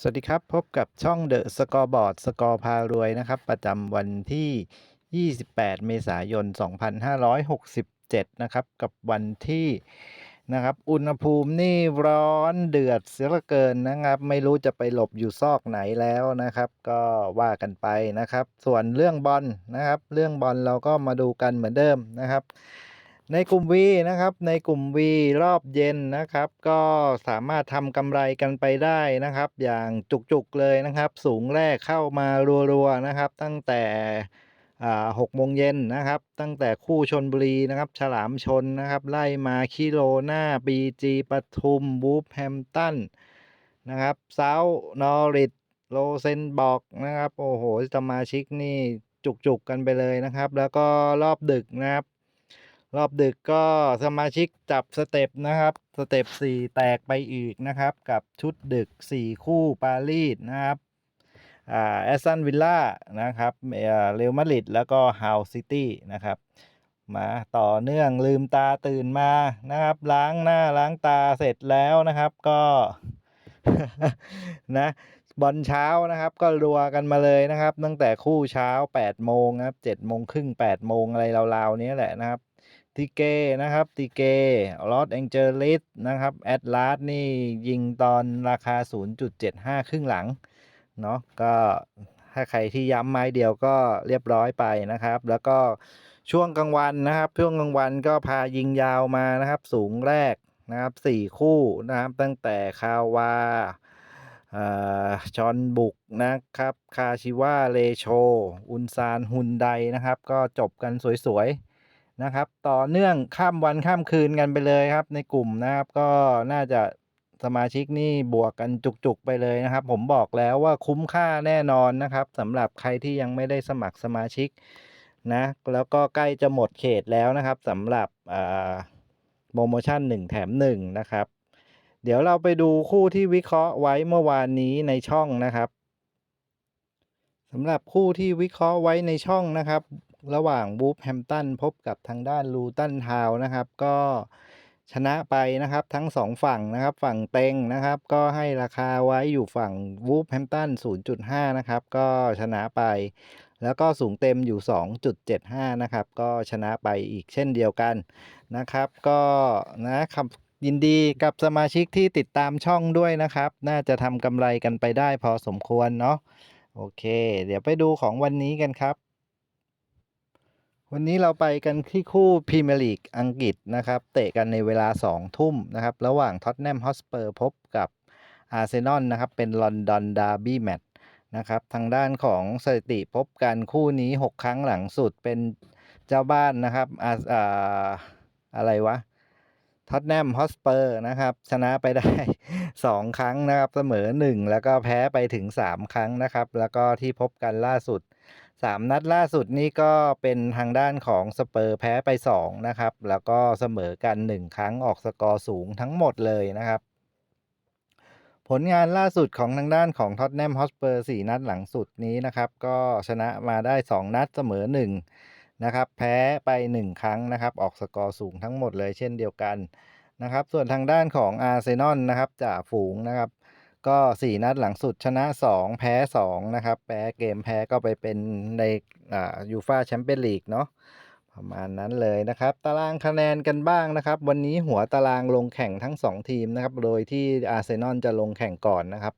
สวัสดีครับ พบกับช่อง The Scoreboard สกอร์พารวยนะครับ ประจำวันที่ 28 เมษายน 2567 นะครับ กับวันที่นะครับ อุณหภูมินี่ร้อนเดือดเสียเหลือเกินนะครับ ไม่รู้จะไปหลบอยู่ซอกไหนแล้วนะครับ ก็ว่ากันไปนะครับ ส่วนเรื่องบอลนะครับ เรื่องบอลเราก็มาดูกันเหมือนเดิมนะครับ ในกลุ่ม V นะครับ ในกลุ่ม V รอบเย็นนะครับ ก็สามารถทำกำไรกันไปได้นะครับ อย่างจุกๆเลยนะครับ สูงแรกเข้ามารัวๆนะครับ ตั้งแต่หกโมงเย็นนะครับ ตั้งแต่คู่ชนบุรีนะครับ ฉลามชนนะครับ ไล่มาคิโลหน้าบีจีปทุมบูฟแฮมตันนะครับเซานอริดโลเซนบอกนะครับ โอ้โหสมาชิกนี่จุกๆกันไปเลยนะครับ แล้วก็รอบดึกนะครับ รอบดึกก็สมาชิกจับสเต็ปนะครับ สเต็ปสี่แตกไปอีกนะครับ กับชุดดึก4คู่ปารีสนะครับอ่าแอสตันวิลล่านะครับเอ่อเรอัลมาดริดแล้วก็ฮาวซิตี้นะครับมาต่อเนื่องลืมตาตื่นมานะครับ ล้างหน้าล้างตาเสร็จแล้วนะครับก็นะบอลเช้านะครับ ก็รัวกันมาเลยนะครับ ตั้งแต่คู่เช้า8โมงนะครับ7โมงครึ่ง8โมงอะไรราวๆนี้แหละนะครับ ติเกนะครับติเกลอสแองเจลิสนะครับแอดลาสนี่ยิงตอนราคา 0.75 ครึ่งหลังเนาะก็ถ้าใครที่ย้ำไม้เดียวก็เรียบร้อยไปนะครับ แล้วก็ช่วงกลางวันนะครับ ช่วงกลางวันก็พายิงยาวมานะครับ สูงแรกนะครับ4คู่นะครับตั้งแต่คาวาชอนบุกนะครับ คาชิวาเลโช อุนซานฮุนไดนะครับ ก็จบกันสวยๆ นะครับ ต่อเนื่องข้ามวันข้ามคืนกันไปเลยครับ ในกลุ่มนะครับ ก็น่าจะสมาชิกนี่บวกกันจุกๆไปเลยนะครับ ผมบอกแล้วว่าคุ้มค่าแน่นอนนะครับสำหรับใครที่ยังไม่ได้สมัครสมาชิกนะแล้วก็ใกล้จะหมดเขตแล้วนะครับสำหรับโปรโมชั่น 1 แถม 1 นะครับ เดี๋ยวเราไปดูคู่ที่วิเคราะห์ไว้เมื่อวานนี้ในช่องนะครับสำหรับคู่ที่วิเคราะห์ไว้ในช่องนะครับ ระหว่างบูฟแฮมตันพบกับทางด้านลูตันทาวนะครับ ก็ชนะไปนะครับทั้ง 2 ฝั่งนะครับ ฝั่งเต็งนะครับ ก็ให้ราคาไว้อยู่ฝั่งวูฟแฮมตัน0.5 นะครับ ก็ชนะไป แล้วก็สูงเต็มอยู่ 2.75 นะครับ ก็ชนะไปอีกเช่นเดียวกันนะครับ ก็นะครับยินดีกับสมาชิกที่ติดตามช่องด้วยนะครับ น่าจะทำกำไรกันไปได้พอสมควรเนาะโอเค เดี๋ยวไปดูของวันนี้กันครับ วันนี้เราไปกันที่คู่พรีเมียร์ลีกอังกฤษนะครับ เตะกันในเวลา 2 ทุ่มนะครับ ระหว่างท็อตแนมฮอสเปอร์พบกับอาร์เซนอลนะครับ เป็นลอนดอนดาร์บี้แมตช์นะครับ ทางด้านของสถิติพบกันคู่นี้ 6 ครั้งหลังสุดเป็นเจ้าบ้านนะครับอาออะไรวะ ท็อตแนมฮอสเปอร์นะครับ ชนะไปได้ 2 ครั้งนะครับ เสมอ 1 แล้วก็แพ้ไปถึง 3 ครั้งนะครับ แล้วก็ที่พบกันล่าสุด 3 นัดล่าสุดนี่ก็เป็นทางด้านของสเปอร์แพ้ไป 2 นะครับ แล้วก็เสมอกัน 1 ครั้งออกสกอร์สูงทั้งหมดเลยนะครับ ผลงานล่าสุดของทางด้านของท็อตแนมฮอสเปอร์4นัดหลังสุดนี้นะครับ ก็ชนะมาได้ 2 นัดเสมอ 1 นะครับแพ้ไป 1 ครั้งนะครับ ออกสกอร์สูงทั้งหมดเลยเช่นเดียวกันนะครับ ส่วนทางด้านของอาร์เซนอลนะครับจ่าฝูงนะครับ ก็ 4 นัดหลังสุดชนะ 2 แพ้ 2 นะครับ แพ้เกมแพ้ก็ไปเป็นในอ่ายูฟาแชมเปี้ยนลีกเนาะประมาณนั้นเลยนะครับ ตารางคะแนนกันบ้างนะครับ วันนี้หัวตารางลงแข่งทั้ง 2 ทีมนะครับ โดยที่อาร์เซนอลจะลงแข่งก่อนนะครับ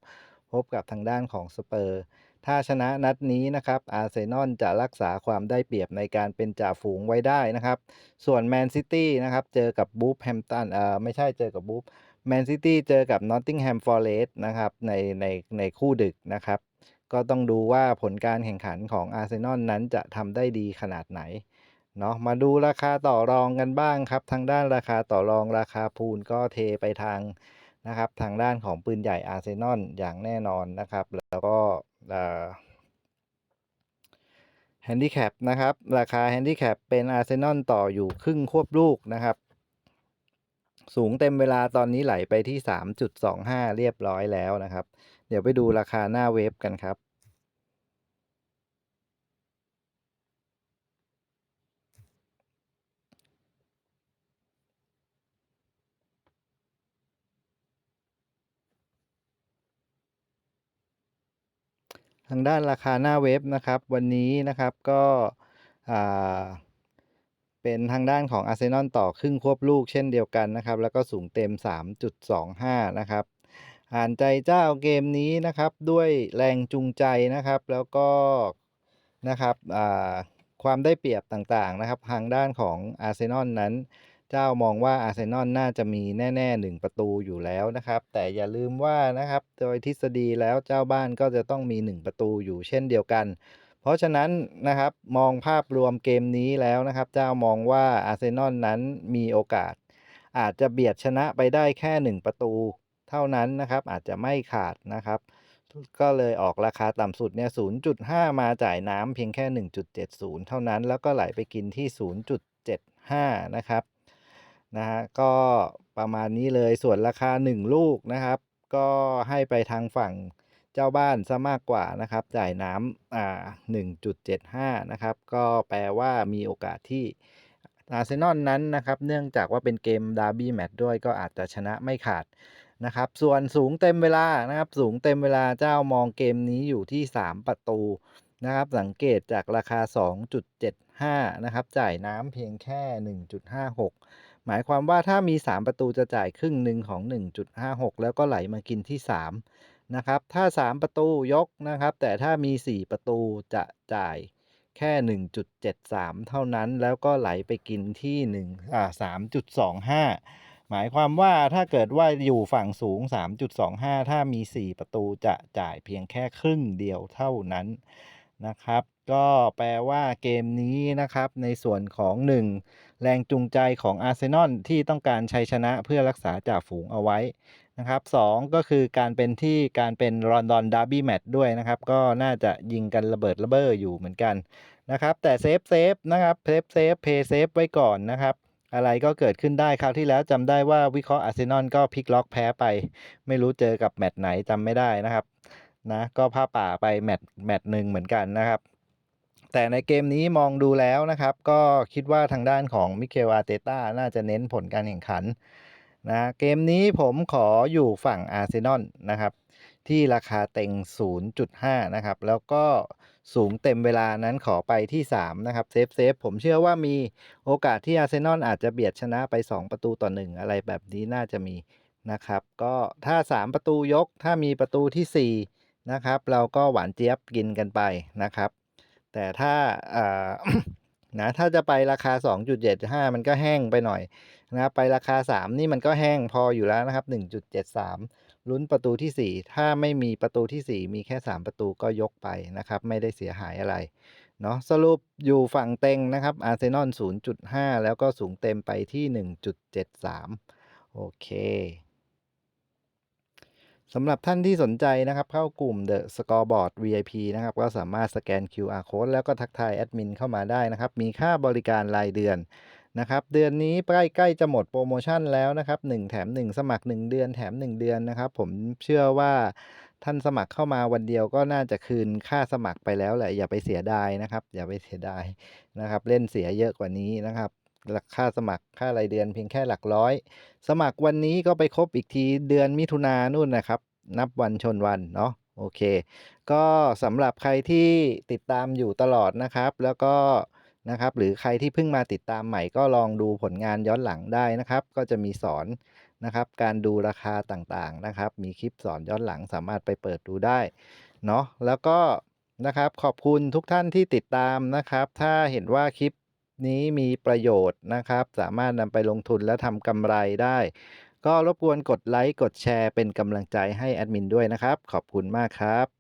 พบกับทางด้านของสเปอร์ ถ้าชนะนัดนี้นะครับอาร์เซนอลจะรักษาความได้เปรียบในการเป็นจ่าฝูงไว้ได้นะครับ ส่วนแมนซิตี้นะครับเจอกับบูฟแฮมตันเอ่อไม่ใช่เจอกับบูฟแมนซิตี้เจอกับนอตติงแฮมฟอร์เรสต์นะครับในในในคู่ดึกนะครับ ก็ต้องดูว่าผลการแข่งขันของอาร์เซนอลนั้นจะทำได้ดีขนาดไหนเนาะมาดูราคาต่อรองกันบ้างครับ ทางด้านราคาต่อรองราคาพูลก็เทไปทางนะครับ ทางด้านของปืนใหญ่อาร์เซนอลอย่างแน่นอนนะครับ แล้วก็ แฮนดิแคปนะครับ ราคาแฮนดิแคปเป็นอาร์เซนอลต่ออยู่ครึ่งควบลูกนะครับ สูงเต็มเวลาตอนนี้ไหลไปที่ 3.25 เรียบร้อยแล้วนะครับ เดี๋ยวไปดูราคาหน้าเว็บกันครับ ทางด้านราคาหน้าเว็บนะครับ วันนี้นะครับก็เป็นทางด้านของอาร์เซนอลต่อครึ่งควบลูกเช่นเดียวกันนะครับ แล้วก็สูงเต็ม 3.25 นะครับอ่านใจเจ้าเกมนี้นะครับด้วยแรงจูงใจนะครับแล้วก็นะครับความได้เปรียบต่างๆนะครับ ทางด้านของอาร์เซนอลนั้น เจ้ามองว่าอาร์เซนอลน่าจะมีแน่ๆ1ประตูอยู่แล้วนะครับ แต่อย่าลืมว่านะครับ โดยทฤษฎีแล้วเจ้าบ้านก็จะต้องมี 1 ประตูอยู่เช่นเดียวกัน เพราะฉะนั้นนะครับมองภาพรวมเกมนี้แล้วนะครับ เจ้ามองว่าอาร์เซนอลนั้นมีโอกาส อาจจะเบียดชนะไปได้แค่ 1 ประตู เท่านั้นนะครับอาจจะไม่ขาดนะครับก็เลยออกราคาต่ำสุดเนี่ย 0.5 มาจ่ายน้ำเพียงแค่ 1.70 เท่านั้น แล้วก็ไหลไปกินที่ 0.75 นะครับ นะครับก็ประมาณนี้เลยส่วนราคา 1 ลูกนะครับ ก็ให้ไปทางฝั่งเจ้าบ้านเสียมากกว่านะครับ จ่ายน้ำอ่า1.75 นะครับ ก็แปลว่ามีโอกาสที่อาร์เซนอลนั้นนะครับ เนื่องจากว่าเป็นเกม Derby Match ด้วยก็อาจจะชนะไม่ขาดนะครับ ส่วนสูงเต็มเวลานะครับ สูงเต็มเวลาเจ้ามองเกมนี้อยู่ที่ 3 ประตูนะครับ สังเกตจากราคา 2.75 นะครับ จ่ายน้ำเพียงแค่ 1.56 หมายความว่าถ้ามี 3 ประตูจะจ่ายครึ่งหนึ่งของ 1.56 แล้วก็ไหลมากินที่ 3 นะครับ ถ้า 3 ประตูยกนะครับ แต่ถ้ามี 4 ประตูจะจ่ายแค่ 1.73 เท่านั้น แล้วก็ไหลไปกินที่1อ่า3.25หมายความว่าถ้าเกิดว่าอยู่ฝั่งสูง 3.25 ถ้ามี 4 ประตูจะจ่ายเพียงแค่ครึ่งเดียวเท่านั้นนะครับ ก็แปลว่าเกมนี้นะครับในส่วนของ 1 แรงจูงใจของอาร์เซนอลที่ต้องการชัยชนะเพื่อรักษาจ่าฝูงเอาไว้นะครับ2ก็คือการเป็นที่การเป็น London Derby Match ด้วยนะครับ ก็น่าจะยิงกันระเบิดระเบ้ออยู่เหมือนกันนะครับ แต่เซฟเซฟนะครับเซฟเซฟเพย์เซฟไว้ก่อนนะครับ อะไรก็เกิดขึ้นได้คราวที่แล้วจำได้ว่าวิเคราะห์อาร์เซนอลก็พลิกล็อกแพ้ไป ไม่รู้เจอกับแมตช์ไหนจำไม่ได้นะครับนะก็ผ้าป่าไปแมตช์แมตช์หนึ่งเหมือนกันนะครับ แต่ในเกมนี้มองดูแล้วนะครับ ก็คิดว่าทางด้านของมิเคลอาร์เตต้าน่าจะเน้นผลการแข่งขันนะเกมนี้ผมขออยู่ฝั่งอาร์เซนอลนะครับ ที่ราคาเต็ง 0.5 นะครับ แล้วก็สูงเต็มเวลานั้นขอไปที่ 3 นะครับ เซฟเซฟผมเชื่อว่ามีโอกาสที่อาร์เซนอลอาจจะเบียดชนะไป 2 ประตูต่อ 1 อะไรแบบนี้น่าจะมีนะครับ ก็ถ้า 3 ประตูยกถ้ามีประตูที่ 4 นะครับ เราก็หวานเจี๊ยบกินกันไปนะครับ แต่ถ้าอ่านะถ้าจะไปราคา 2.75 มันก็แห้งไปหน่อยนะครับไปราคา 3 นี่มันก็แห้งพออยู่แล้วนะครับ 1.73 ลุ้นประตูที่ 4 ถ้าไม่มีประตูที่ 4 มีแค่ 3 ประตูก็ยกไปนะครับ ไม่ได้เสียหายอะไรเนาะสรุปอยู่ฝั่งเต็งนะครับอาร์เซนอล0.5 แล้วก็สูงเต็มไปที่ 1.73 โอเค สำหรับท่านที่สนใจนะครับ เข้ากลุ่ม The Scoreboard VIP นะครับ ก็สามารถสแกน QR Code แล้วก็ทักทายแอดมินเข้ามาได้นะครับ มีค่าบริการรายเดือนนะครับ เดือนนี้ใกล้ๆจะหมดโปรโมชั่นแล้วนะครับ 1 แถม 1 สมัคร 1 เดือนแถม 1 เดือนนะครับ ผมเชื่อว่าท่านสมัครเข้ามาวันเดียวก็น่าจะคืนค่าสมัครไปแล้วแหละอย่าไปเสียดายนะครับ อย่าไปเสียดายนะครับ เล่นเสียเยอะกว่านี้นะครับ ราค่าสมัครค่ารายเดือนเพียงแค่หลักร้อย สมัครวันนี้ก็ไปครบอีกทีเดือนมิถุนานนู่นนะครับ นับวันชนวันเนาะโอเค ก็สำหรับใครที่ติดตามอยู่ตลอดนะครับ แล้วก็นะครับ หรือใครที่เพิ่งมาติดตามใหม่ก็ลองดูผลงานย้อนหลังได้นะครับ ก็จะมีสอนนะครับ การดูราคาต่างๆนะครับ มีคลิปสอนย้อนหลังสามารถไปเปิดดูได้เนาะแล้วก็นะครับขอบคุณทุกท่านที่ติดตามนะครับ ถ้าเห็นว่าคลิป นี้มีประโยชน์นะครับ สามารถนำไปลงทุนและทำกำไรได้ ก็รบกวนกดไลค์กดแชร์เป็นกำลังใจให้แอดมินด้วยนะครับ ขอบคุณมากครับ